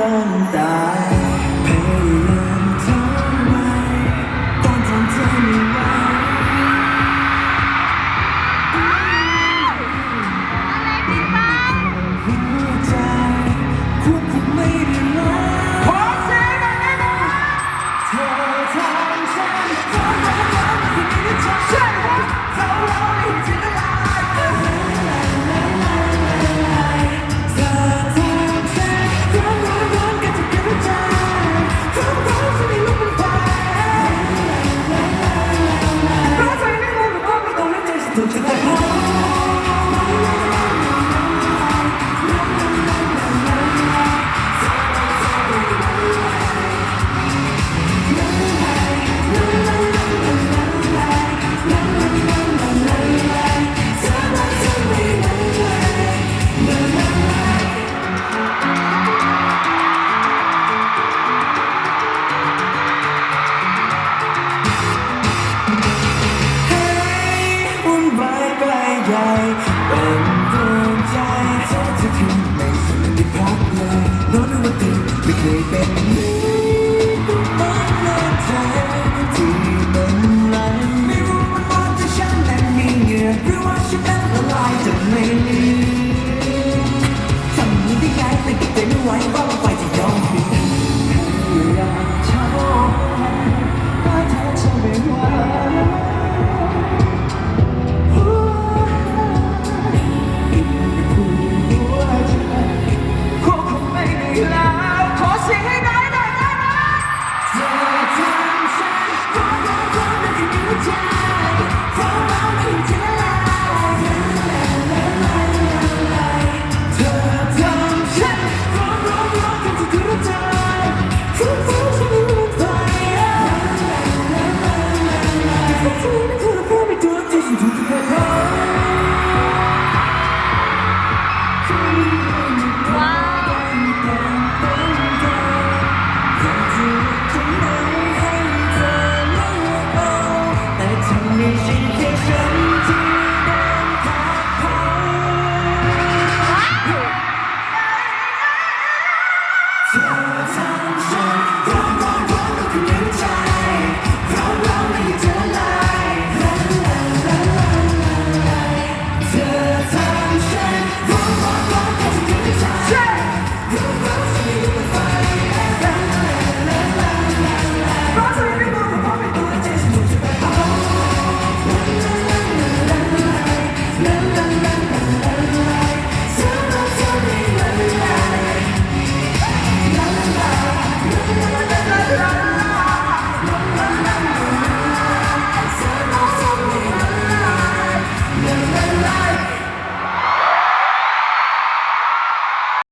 ล้นตาย ไม่ลืทำมือที่ย้ายไปใจไม่ไหวว่าไฟจะยอมผิดอยากชอบก็เธอจะไม่ไหวขอคงไม่ได้แล้วขอสี